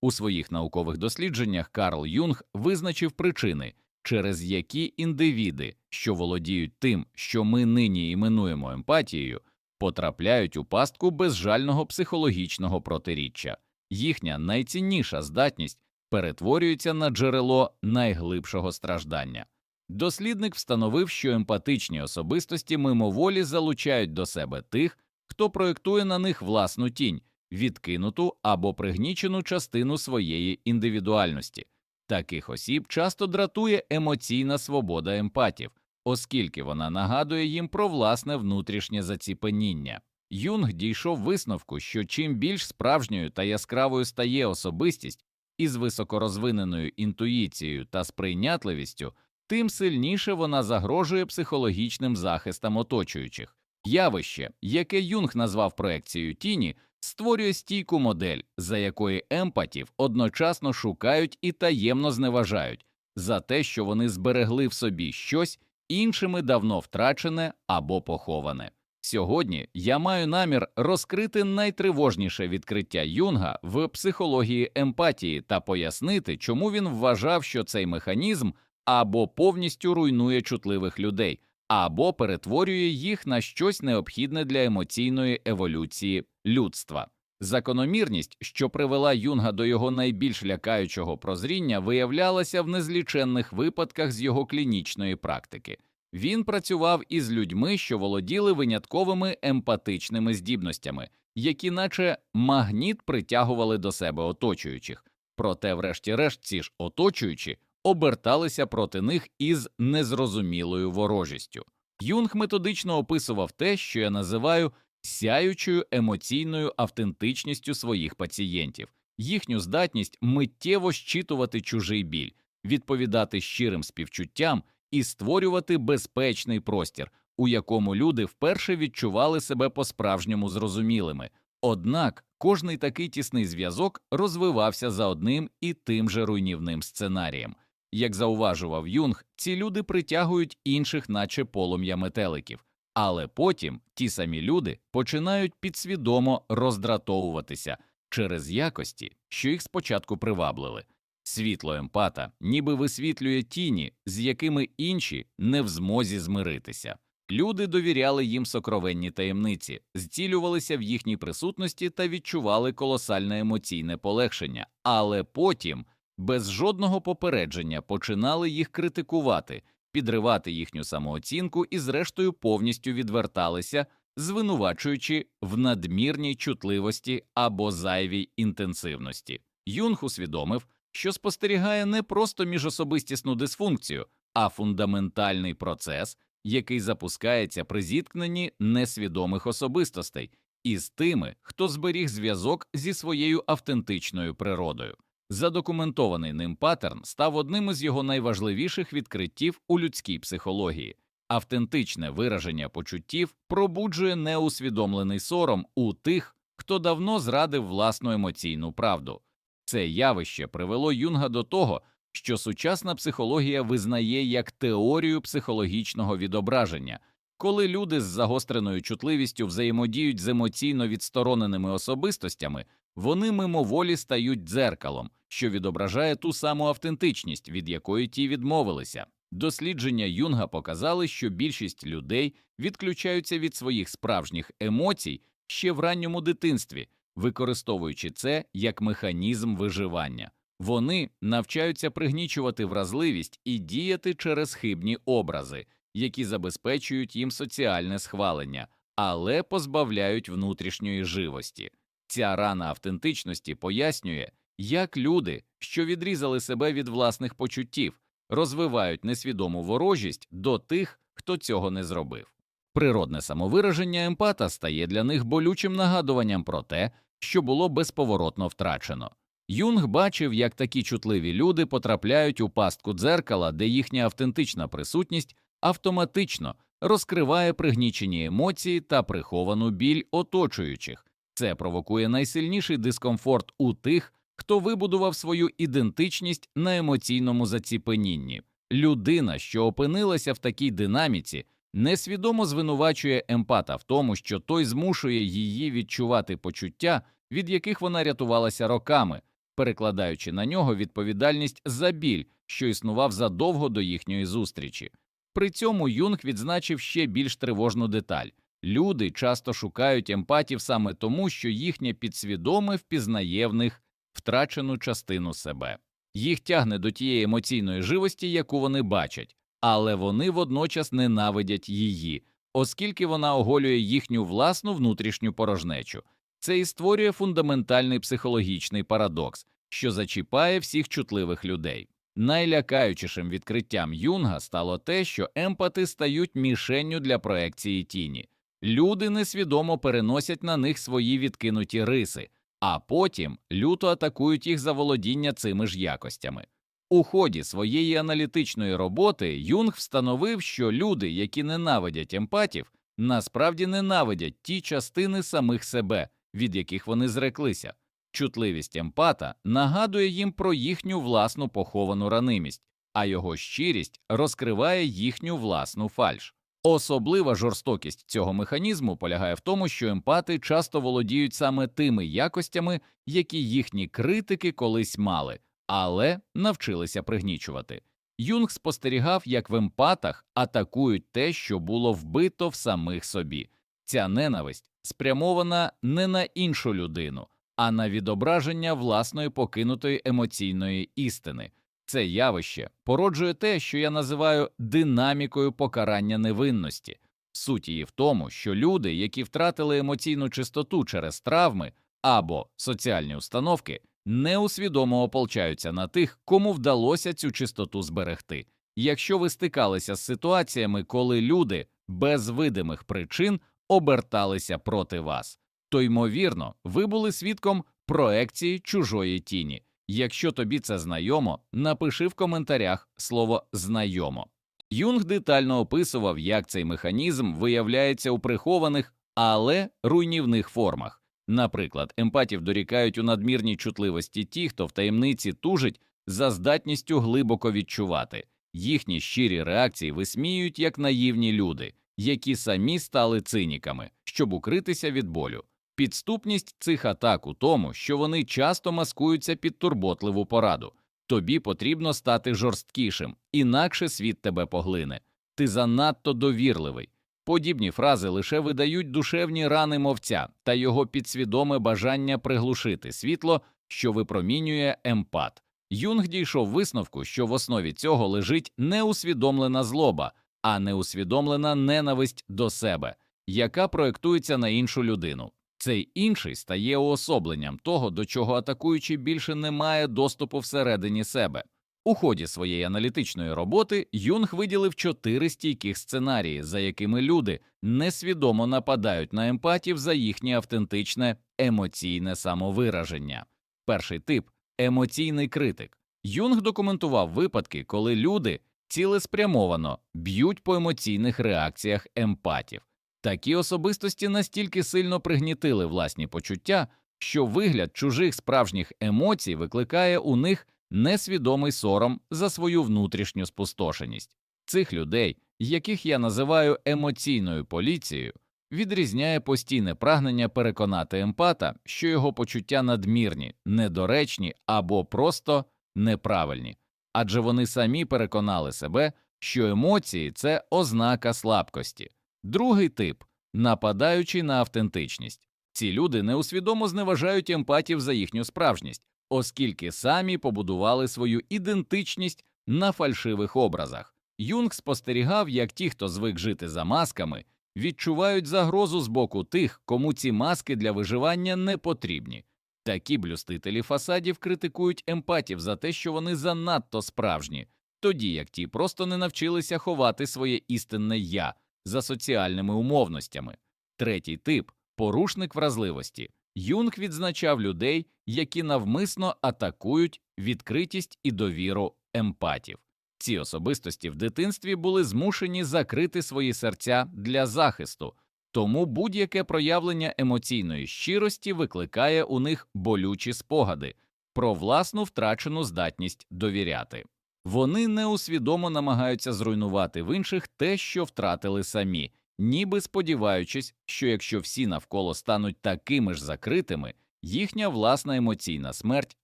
У своїх наукових дослідженнях Карл Юнг визначив причини, через які індивіди, що володіють тим, що ми нині іменуємо емпатією, потрапляють у пастку безжального психологічного протиріччя. Їхня найцінніша здатність перетворюється на джерело найглибшого страждання. Дослідник встановив, що емпатичні особистості мимоволі залучають до себе тих, хто проєктує на них власну тінь, відкинуту або пригнічену частину своєї індивідуальності. Таких осіб часто дратує емоційна свобода емпатів, оскільки вона нагадує їм про власне внутрішнє заціпеніння. Юнг дійшов висновку, що чим більш справжньою та яскравою стає особистість із високорозвиненою інтуїцією та сприйнятливістю, тим сильніше вона загрожує психологічним захистам оточуючих. Явище, яке Юнг назвав проекцією тіні, створює стійку модель, за якої емпатів одночасно шукають і таємно зневажають за те, що вони зберегли в собі щось іншими давно втрачене або поховане. Сьогодні я маю намір розкрити найтривожніше відкриття Юнга в психології емпатії та пояснити, чому він вважав, що цей механізм або повністю руйнує чутливих людей, або перетворює їх на щось необхідне для емоційної еволюції людства. Закономірність, що привела Юнга до його найбільш лякаючого прозріння, виявлялася в незліченних випадках з його клінічної практики. Він працював із людьми, що володіли винятковими емпатичними здібностями, які, наче магніт, притягували до себе оточуючих, проте, врешті-решт, ці ж оточуючі оберталися проти них із незрозумілою ворожістю. Юнг методично описував те, що я називаю сяючою емоційною автентичністю своїх пацієнтів, їхню здатність миттєво щитувати чужий біль, відповідати щирим співчуттям і створювати безпечний простір, у якому люди вперше відчували себе по-справжньому зрозумілими. Однак кожний такий тісний зв'язок розвивався за одним і тим же руйнівним сценарієм. Як зауважував Юнг, ці люди притягують інших, наче полум'я метеликів, але потім ті самі люди починають підсвідомо роздратовуватися через якості, що їх спочатку приваблили. Світло емпата ніби висвітлює тіні, з якими інші не в змозі змиритися. Люди довіряли їм сокровенні таємниці, зцілювалися в їхній присутності та відчували колосальне емоційне полегшення, але потім, без жодного попередження, починали їх критикувати, підривати їхню самооцінку і, зрештою, повністю відверталися, звинувачуючи в надмірній чутливості або зайвій інтенсивності. Юнг усвідомив, що спостерігає не просто міжособистісну дисфункцію, а фундаментальний процес, який запускається при зіткненні несвідомих особистостей із тими, хто зберіг зв'язок зі своєю автентичною природою. Задокументований ним паттерн став одним із його найважливіших відкриттів у людській психології. Автентичне вираження почуттів пробуджує неусвідомлений сором у тих, хто давно зрадив власну емоційну правду. Це явище привело Юнга до того, що сучасна психологія визнає як теорію психологічного відображення, коли люди з загостреною чутливістю взаємодіють з емоційно відстороненими особистостями, вони мимоволі стають дзеркалом, що відображає ту саму автентичність, від якої ті відмовилися. Дослідження Юнга показали, що більшість людей відключаються від своїх справжніх емоцій ще в ранньому дитинстві, використовуючи це як механізм виживання. Вони навчаються пригнічувати вразливість і діяти через хибні образи, які забезпечують їм соціальне схвалення, але позбавляють внутрішньої живості. Ця рана автентичності пояснює, як люди, що відрізали себе від власних почуттів, розвивають несвідому ворожість до тих, хто цього не зробив. Природне самовираження емпата стає для них болючим нагадуванням про те, що було безповоротно втрачено. Юнг бачив, як такі чутливі люди потрапляють у пастку дзеркала, де їхня автентична присутність автоматично розкриває пригнічені емоції та приховану біль оточуючих. Це провокує найсильніший дискомфорт у тих, хто вибудував свою ідентичність на емоційному заціпенінні. Людина, що опинилася в такій динаміці, несвідомо звинувачує емпата в тому, що той змушує її відчувати почуття, від яких вона рятувалася роками, перекладаючи на нього відповідальність за біль, що існував задовго до їхньої зустрічі. При цьому Юнг відзначив ще більш тривожну деталь люди часто шукають емпатів саме тому, що їхнє підсвідоме впізнає в них втрачену частину себе. Їх тягне до тієї емоційної живості, яку вони бачать, але вони водночас ненавидять її, оскільки вона оголює їхню власну внутрішню порожнечу. Це і створює фундаментальний психологічний парадокс, що зачіпає всіх чутливих людей. Найлякаючішим відкриттям Юнга стало те, що емпати стають мішенню для проекції тіні. Люди несвідомо переносять на них свої відкинуті риси, а потім люто атакують їх за володіння цими ж якостями. У ході своєї аналітичної роботи Юнг встановив, що люди, які ненавидять емпатів, насправді ненавидять ті частини самих себе, від яких вони зреклися. Чутливість емпата нагадує їм про їхню власну поховану ранимість, а його щирість розкриває їхню власну фальш. Особлива жорстокість цього механізму полягає в тому, що емпати часто володіють саме тими якостями, які їхні критики колись мали, але навчилися пригнічувати. Юнг спостерігав, як в емпатах атакують те, що було вбито в самих собі. Ця ненависть спрямована не на іншу людину, а на відображення власної покинутої емоційної істини. Це явище породжує те, що я називаю динамікою покарання невинності. Суть її в тому, що люди, які втратили емоційну чистоту через травми або соціальні установки, неусвідомо ополчаються на тих, кому вдалося цю чистоту зберегти. Якщо ви стикалися з ситуаціями, коли люди без видимих причин оберталися проти вас, то ймовірно, ви були свідком проекції чужої тіні. Якщо тобі це знайомо, напиши в коментарях слово знайомо. Юнг детально описував, як цей механізм виявляється у прихованих, але руйнівних формах. Наприклад, емпатів дорікають у надмірній чутливості ті, хто в таємниці тужить за здатністю глибоко відчувати. Їхні щирі реакції висміюють як наївні люди, які самі стали циніками, щоб укритися від болю. Підступність цих атак у тому, що вони часто маскуються під турботливу пораду. Тобі потрібно стати жорсткішим, інакше світ тебе поглине. Ти занадто довірливий. Подібні фрази лише видають душевні рани мовця та його підсвідоме бажання приглушити світло, що випромінює емпат. Юнг дійшов висновку, що в основі цього лежить неусвідомлена злоба, а неусвідомлена ненависть до себе, яка проєктується на іншу людину. Цей інший стає уособленням того, до чого атакуючий більше не має доступу всередині себе. У ході своєї аналітичної роботи Юнг виділив чотири стійких сценарії, за якими люди несвідомо нападають на емпатів за їхнє автентичне емоційне самовираження. Перший тип емоційний критик. Юнг документував випадки, коли люди цілеспрямовано б'ють по емоційних реакціях емпатів. Такі особистості настільки сильно пригнітили власні почуття, що вигляд чужих справжніх емоцій викликає у них несвідомий сором за свою внутрішню спустошеність. Цих людей, яких я називаю емоційною поліцією, відрізняє постійне прагнення переконати емпата, що його почуття надмірні, недоречні або просто неправильні, адже вони самі переконали себе, що емоції це ознака слабкості. Другий тип нападаючий на автентичність. Ці люди неусвідомо зневажають емпатів за їхню справжність, оскільки самі побудували свою ідентичність на фальшивих образах. Юнг спостерігав, як ті, хто звик жити за масками, відчувають загрозу з боку тих, кому ці маски для виживання не потрібні. Такі блюстителі фасадів критикують емпатів за те, що вони занадто справжні, тоді як ті просто не навчилися ховати своє істинне я за соціальними умовностями. Третій тип порушник вразливості. Юнг відзначав людей, які навмисно атакують відкритість і довіру емпатів. Ці особистості в дитинстві були змушені закрити свої серця для захисту, тому будь-яке проявлення емоційної щирості викликає у них болючі спогади про власну втрачену здатність довіряти. Вони неусвідомо намагаються зруйнувати в інших те, що втратили самі, ніби сподіваючись, що якщо всі навколо стануть такими ж закритими, їхня власна емоційна смерть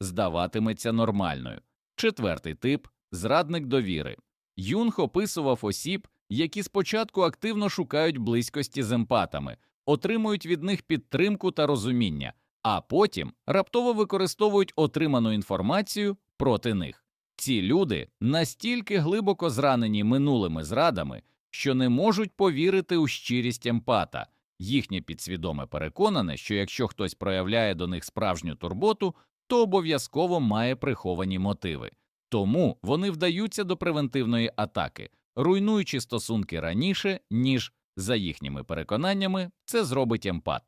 здаватиметься нормальною. Четвертий тип зрадник довіри. Юнг описував осіб, які спочатку активно шукають близькості з емпатами, отримують від них підтримку та розуміння, а потім раптово використовують отриману інформацію проти них. Ці люди настільки глибоко зранені минулими зрадами, що не можуть повірити у щирість емпата. Їхнє підсвідоме переконане, що якщо хтось проявляє до них справжню турботу, то обов'язково має приховані мотиви. Тому вони вдаються до превентивної атаки, руйнуючи стосунки раніше, ніж, за їхніми переконаннями, це зробить емпат.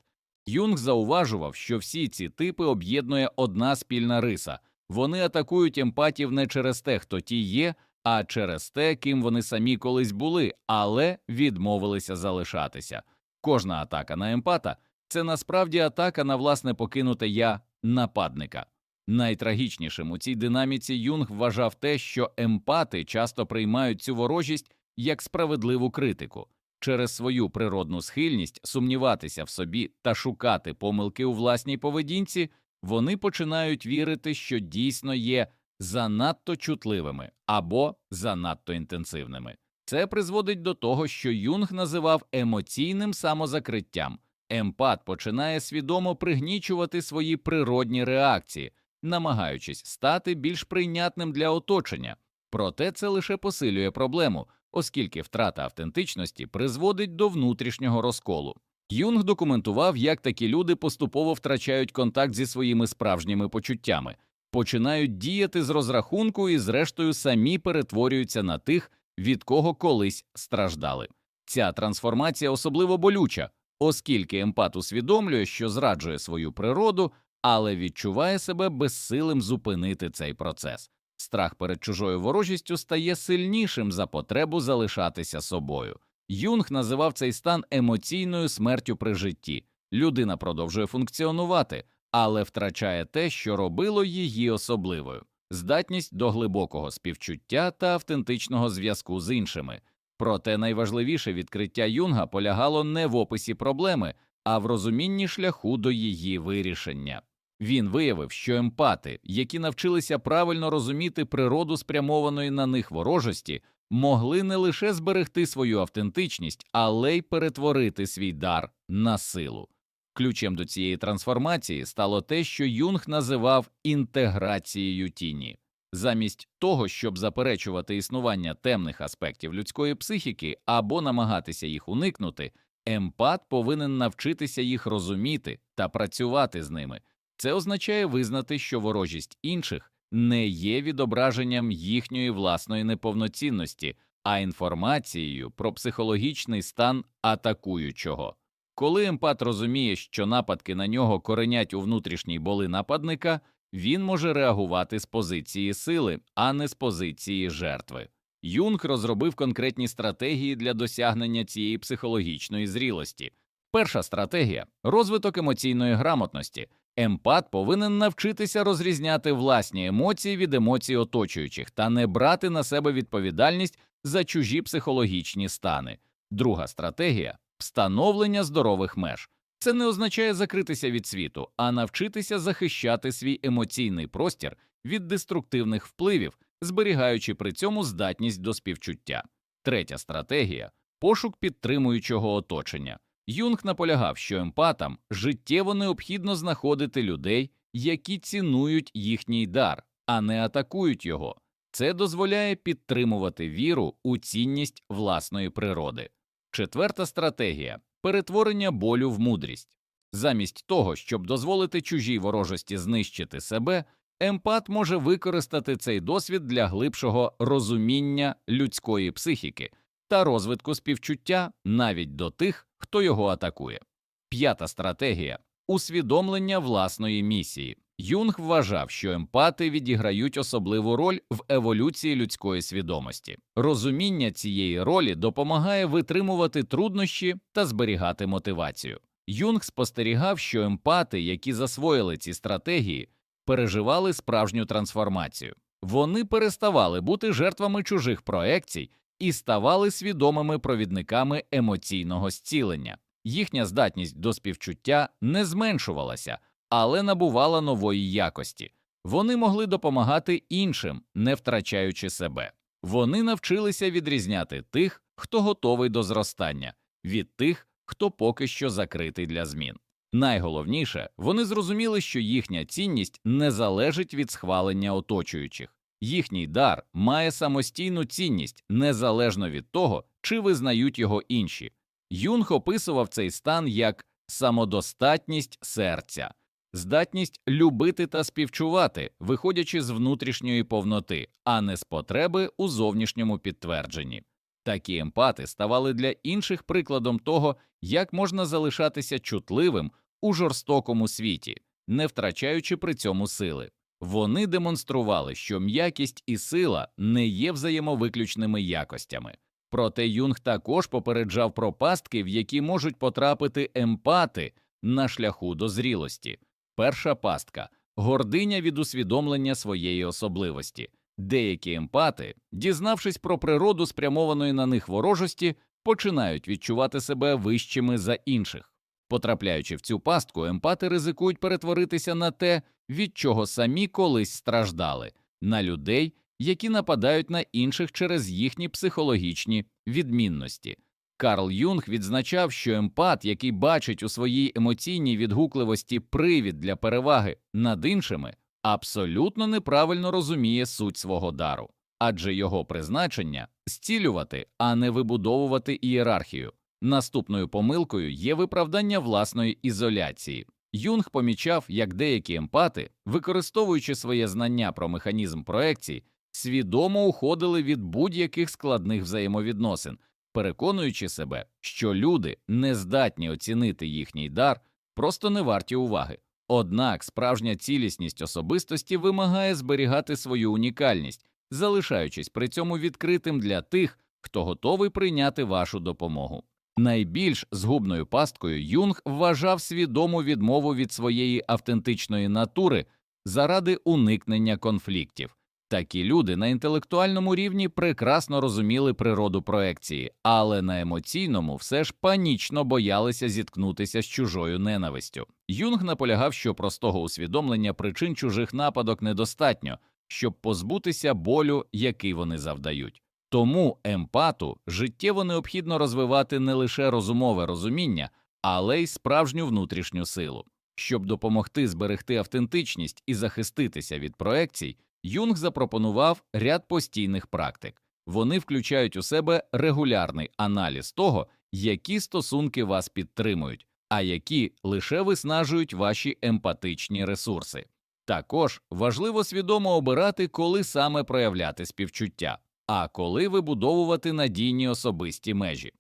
Юнг зауважував, що всі ці типи об'єднує одна спільна риса вони атакують емпатів не через те, хто ті є, а через те, ким вони самі колись були, але відмовилися залишатися. Кожна атака на емпата це насправді атака на власне покинуте я нападника. Найтрагічнішим у цій динаміці Юнг вважав те, що емпати часто приймають цю ворожість як справедливу критику через свою природну схильність сумніватися в собі та шукати помилки у власній поведінці. Вони починають вірити, що дійсно є занадто чутливими або занадто інтенсивними. Це призводить до того, що Юнг називав емоційним самозакриттям. Емпат починає свідомо пригнічувати свої природні реакції, намагаючись стати більш прийнятним для оточення. Проте це лише посилює проблему, оскільки втрата автентичності призводить до внутрішнього розколу. Юнг документував, як такі люди поступово втрачають контакт зі своїми справжніми почуттями, починають діяти з розрахунку і, зрештою, самі перетворюються на тих, від кого колись страждали. Ця трансформація особливо болюча, оскільки емпат усвідомлює, що зраджує свою природу, але відчуває себе безсилим зупинити цей процес. Страх перед чужою ворожістю стає сильнішим за потребу залишатися собою. Юнг називав цей стан емоційною смертю при житті. Людина продовжує функціонувати, але втрачає те, що робило її особливою здатність до глибокого співчуття та автентичного зв'язку з іншими. Проте найважливіше відкриття Юнга полягало не в описі проблеми, а в розумінні шляху до її вирішення. Він виявив, що емпати, які навчилися правильно розуміти природу спрямованої на них ворожості, могли не лише зберегти свою автентичність, але й перетворити свій дар на силу. Ключем до цієї трансформації стало те, що Юнг називав інтеграцією тіні. Замість того, щоб заперечувати існування темних аспектів людської психіки або намагатися їх уникнути, емпат повинен навчитися їх розуміти та працювати з ними. Це означає визнати, що ворожість інших не є відображенням їхньої власної неповноцінності, а інформацією про психологічний стан атакуючого. Коли емпат розуміє, що нападки на нього коренять у внутрішній боли нападника, він може реагувати з позиції сили, а не з позиції жертви. Юнг розробив конкретні стратегії для досягнення цієї психологічної зрілості. Перша стратегія розвиток емоційної грамотності. Емпат повинен навчитися розрізняти власні емоції від емоцій оточуючих та не брати на себе відповідальність за чужі психологічні стани. Друга стратегія встановлення здорових меж. Це не означає закритися від світу, а навчитися захищати свій емоційний простір від деструктивних впливів, зберігаючи при цьому здатність до співчуття. Третя стратегія пошук підтримуючого оточення. Юнг наполягав, що емпатам життєво необхідно знаходити людей, які цінують їхній дар, а не атакують його. Це дозволяє підтримувати віру у цінність власної природи. Четверта стратегія перетворення болю в мудрість. Замість того, щоб дозволити чужій ворожості знищити себе, емпат може використати цей досвід для глибшого розуміння людської психіки та розвитку співчуття навіть до тих, хто його атакує. П'ята стратегія усвідомлення власної місії. Юнг вважав, що емпати відіграють особливу роль в еволюції людської свідомості. Розуміння цієї ролі допомагає витримувати труднощі та зберігати мотивацію. Юнг спостерігав, що емпати, які засвоїли ці стратегії, переживали справжню трансформацію. Вони переставали бути жертвами чужих проекцій і ставали свідомими провідниками емоційного зцілення. Їхня здатність до співчуття не зменшувалася, але набувала нової якості. Вони могли допомагати іншим, не втрачаючи себе. Вони навчилися відрізняти тих, хто готовий до зростання, від тих, хто поки що закритий для змін. Найголовніше, вони зрозуміли, що їхня цінність не залежить від схвалення оточуючих. Їхній дар має самостійну цінність незалежно від того, чи визнають його інші. Юнг описував цей стан як самодостатність серця, здатність любити та співчувати, виходячи з внутрішньої повноти, а не з потреби у зовнішньому підтвердженні. Такі емпати ставали для інших прикладом того, як можна залишатися чутливим у жорстокому світі, не втрачаючи при цьому сили. Вони демонстрували, що м'якість і сила не є взаємовиключними якостями. Проте Юнг також попереджав про пастки, в які можуть потрапити емпати на шляху до зрілості. Перша пастка гординя від усвідомлення своєї особливості. Деякі емпати, дізнавшись про природу спрямованої на них ворожості, починають відчувати себе вищими за інших. Потрапляючи в цю пастку, емпати ризикують перетворитися на те, від чого самі колись страждали, на людей, які нападають на інших через їхні психологічні відмінності. Карл Юнг відзначав, що емпат, який бачить у своїй емоційній відгукливості привід для переваги над іншими, абсолютно неправильно розуміє суть свого дару, адже його призначення зцілювати, а не вибудовувати ієрархію. Наступною помилкою є виправдання власної ізоляції. Юнг помічав, як деякі емпати, використовуючи своє знання про механізм проекцій, свідомо уходили від будь-яких складних взаємовідносин, переконуючи себе, що люди не здатні оцінити їхній дар, просто не варті уваги. Однак справжня цілісність особистості вимагає зберігати свою унікальність, залишаючись при цьому відкритим для тих, хто готовий прийняти вашу допомогу. Найбільш згубною пасткою Юнг вважав свідому відмову від своєї автентичної натури заради уникнення конфліктів. Такі люди на інтелектуальному рівні прекрасно розуміли природу проекції, але на емоційному все ж панічно боялися зіткнутися з чужою ненавистю. Юнг наполягав, що простого усвідомлення причин чужих нападок недостатньо, щоб позбутися болю, який вони завдають. Тому емпату життєво необхідно розвивати не лише розумове розуміння, але й справжню внутрішню силу. Щоб допомогти зберегти автентичність і захиститися від проекцій, Юнг запропонував ряд постійних практик. Вони включають у себе регулярний аналіз того, які стосунки вас підтримують, а які лише виснажують ваші емпатичні ресурси. Також важливо свідомо обирати, коли саме проявляти співчуття, а коли вибудовувати надійні особисті межі.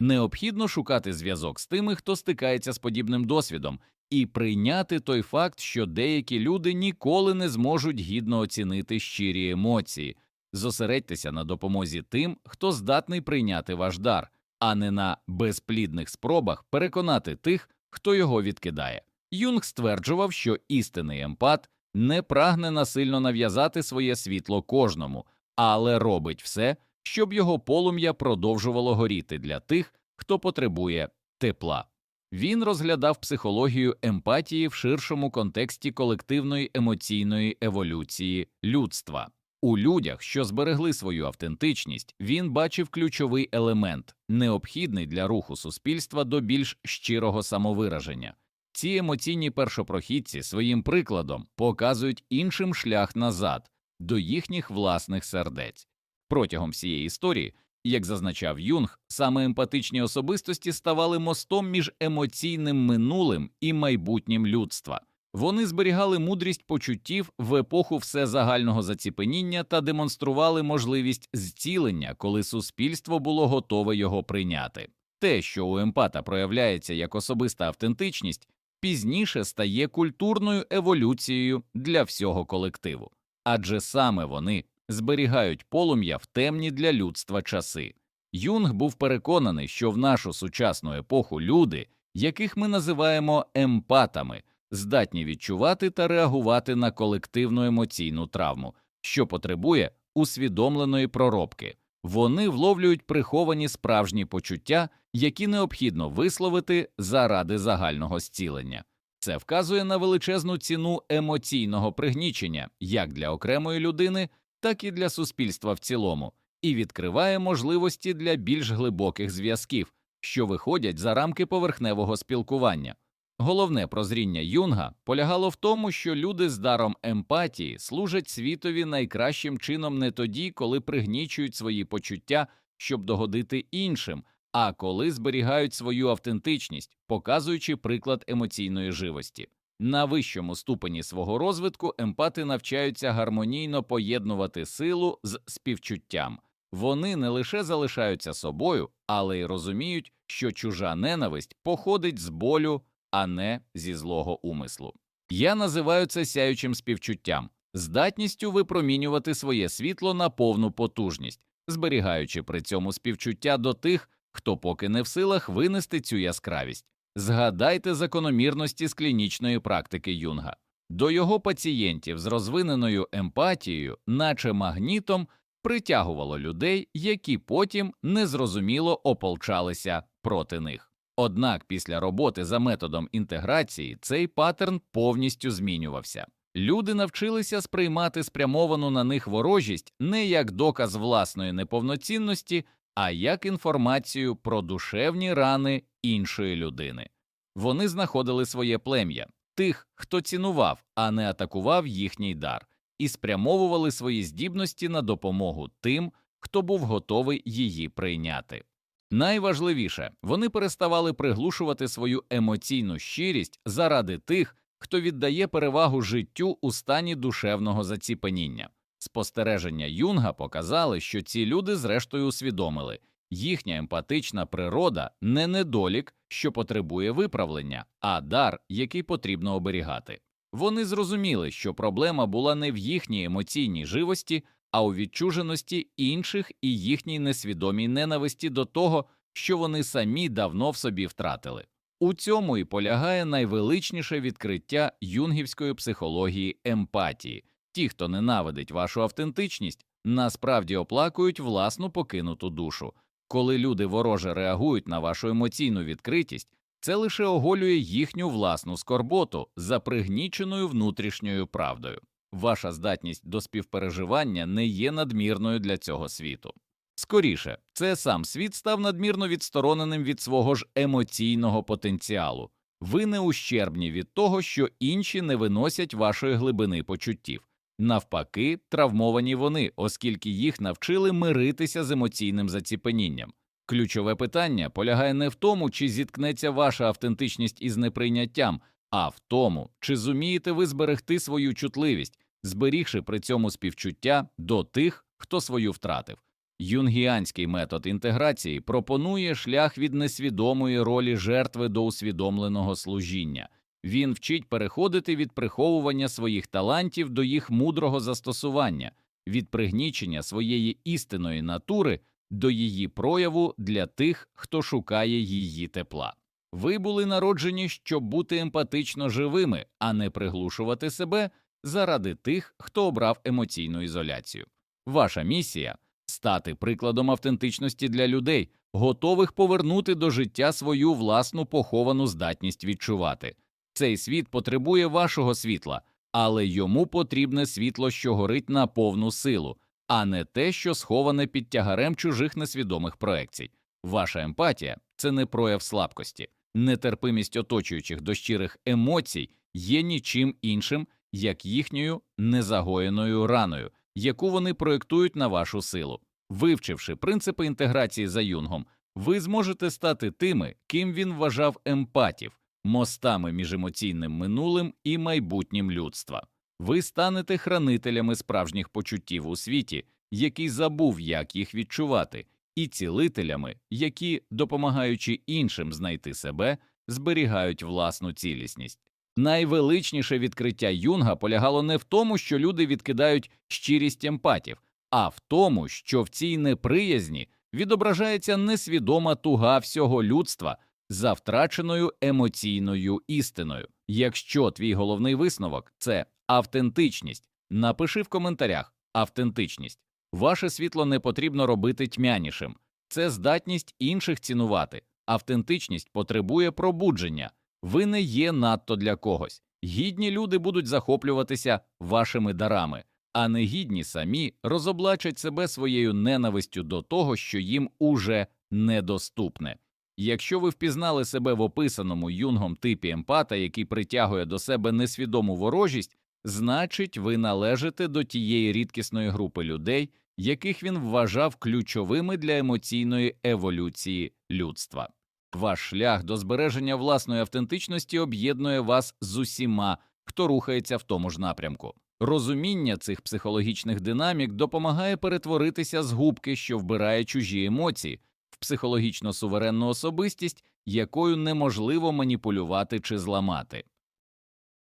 Необхідно шукати зв'язок з тими, хто стикається з подібним досвідом, і прийняти той факт, що деякі люди ніколи не зможуть гідно оцінити щирі емоції, зосередьтеся на допомозі тим, хто здатний прийняти ваш дар, а не на безплідних спробах переконати тих, хто його відкидає. Юнг стверджував, що істинний емпат не прагне насильно нав'язати своє світло кожному, але робить все, щоб його полум'я продовжувало горіти для тих, хто потребує тепла. Він розглядав психологію емпатії в ширшому контексті колективної емоційної еволюції людства. У людях, що зберегли свою автентичність, він бачив ключовий елемент, необхідний для руху суспільства до більш щирого самовираження. Ці емоційні першопрохідці своїм прикладом показують іншим шлях назад до їхніх власних сердець. Протягом всієї історії як зазначав Юнг, саме емпатичні особистості ставали мостом між емоційним минулим і майбутнім людства. Вони зберігали мудрість почуттів в епоху всезагального заціпеніння та демонстрували можливість зцілення, коли суспільство було готове його прийняти. Те, що у емпата проявляється як особиста автентичність, пізніше стає культурною еволюцією для всього колективу, адже саме вони зберігають полум'я в темні для людства часи. Юнг був переконаний, що в нашу сучасну епоху люди, яких ми називаємо емпатами, здатні відчувати та реагувати на колективну емоційну травму, що потребує усвідомленої проробки. Вони вловлюють приховані справжні почуття, які необхідно висловити заради загального зцілення. Це вказує на величезну ціну емоційного пригнічення як для окремої людини, так і для суспільства в цілому, і відкриває можливості для більш глибоких зв'язків, що виходять за рамки поверхневого спілкування. Головне прозріння Юнга полягало в тому, що люди з даром емпатії служать світові найкращим чином не тоді, коли пригнічують свої почуття, щоб догодити іншим, а коли зберігають свою автентичність, показуючи приклад емоційної живості. На вищому ступені свого розвитку емпати навчаються гармонійно поєднувати силу з співчуттям. Вони не лише залишаються собою, але й розуміють, що чужа ненависть походить з болю, а не зі злого умислу. Я називаю це сяючим співчуттям, здатністю випромінювати своє світло на повну потужність, зберігаючи при цьому співчуття до тих, хто поки не в силах винести цю яскравість. Згадайте закономірності з клінічної практики Юнга. До його пацієнтів з розвиненою емпатією, наче магнітом, притягувало людей, які потім незрозуміло ополчалися проти них. Однак після роботи за методом інтеграції цей паттерн повністю змінювався. Люди навчилися сприймати спрямовану на них ворожість не як доказ власної неповноцінності, а як інформацію про душевні рани іншої людини. Вони знаходили своє плем'я, тих, хто цінував, а не атакував їхній дар, і спрямовували свої здібності на допомогу тим, хто був готовий її прийняти. Найважливіше, вони переставали приглушувати свою емоційну щирість заради тих, хто віддає перевагу життю у стані душевного заціпеніння. Спостереження Юнга показали, що ці люди зрештою усвідомили, їхня емпатична природа не недолік, що потребує виправлення, а дар, який потрібно оберігати. Вони зрозуміли, що проблема була не в їхній емоційній живості, а у відчуженості інших і їхній несвідомій ненависті до того, що вони самі давно в собі втратили. У цьому і полягає найвеличніше відкриття юнгівської психології емпатії. Ті, хто ненавидить вашу автентичність, насправді оплакують власну покинуту душу. Коли люди вороже реагують на вашу емоційну відкритість, це лише оголює їхню власну скорботу за пригніченою внутрішньою правдою. Ваша здатність до співпереживання не є надмірною для цього світу. Скоріше, це сам світ став надмірно відстороненим від свого ж емоційного потенціалу. Ви не ущербні від того, що інші не виносять вашої глибини почуттів. Навпаки, травмовані вони, оскільки їх навчили миритися з емоційним заціпенінням. Ключове питання полягає не в тому, чи зіткнеться ваша автентичність із неприйняттям, а в тому, чи зумієте ви зберегти свою чутливість, зберігши при цьому співчуття до тих, хто свою втратив. Юнгіанський метод інтеграції пропонує шлях від несвідомої ролі жертви до усвідомленого служіння. Він вчить переходити від приховування своїх талантів до їх мудрого застосування, від пригнічення своєї істинної натури до її прояву для тих, хто шукає її тепла. Ви були народжені, щоб бути емпатично живими, а не приглушувати себе заради тих, хто обрав емоційну ізоляцію. Ваша місія стати прикладом автентичності для людей, готових повернути до життя свою власну поховану здатність відчувати. Цей світ потребує вашого світла, але йому потрібне світло, що горить на повну силу, а не те, що сховане під тягарем чужих несвідомих проекцій. Ваша емпатія це не прояв слабкості, нетерпимість оточуючих до щирих емоцій є нічим іншим, як їхньою незагоєною раною, яку вони проєктують на вашу силу. Вивчивши принципи інтеграції за юнгом, ви зможете стати тими, ким він вважав емпатів, мостами між емоційним минулим і майбутнім людства. Ви станете хранителями справжніх почуттів у світі, який забув, як їх відчувати, і цілителями, які, допомагаючи іншим знайти себе, зберігають власну цілісність. Найвеличніше відкриття Юнга полягало не в тому, що люди відкидають щирість емпатів, а в тому, що в цій неприязні відображається несвідома туга всього людства за втраченою емоційною істиною. Якщо твій головний висновок це автентичність, напиши в коментарях автентичність. Ваше світло не потрібно робити тьмянішим, це здатність інших цінувати. Автентичність потребує пробудження, ви не є надто для когось. Гідні люди будуть захоплюватися вашими дарами, а негідні самі розоблачать себе своєю ненавистю до того, що їм уже недоступне. Якщо ви впізнали себе в описаному юнгом типі емпата, який притягує до себе несвідому ворожість, значить, ви належите до тієї рідкісної групи людей, яких він вважав ключовими для емоційної еволюції людства. Ваш шлях до збереження власної автентичності об'єднує вас з усіма, хто рухається в тому ж напрямку. Розуміння цих психологічних динамік допомагає перетворитися з губки, що вбирає чужі емоції, психологічно суверенну особистість, якою неможливо маніпулювати чи зламати.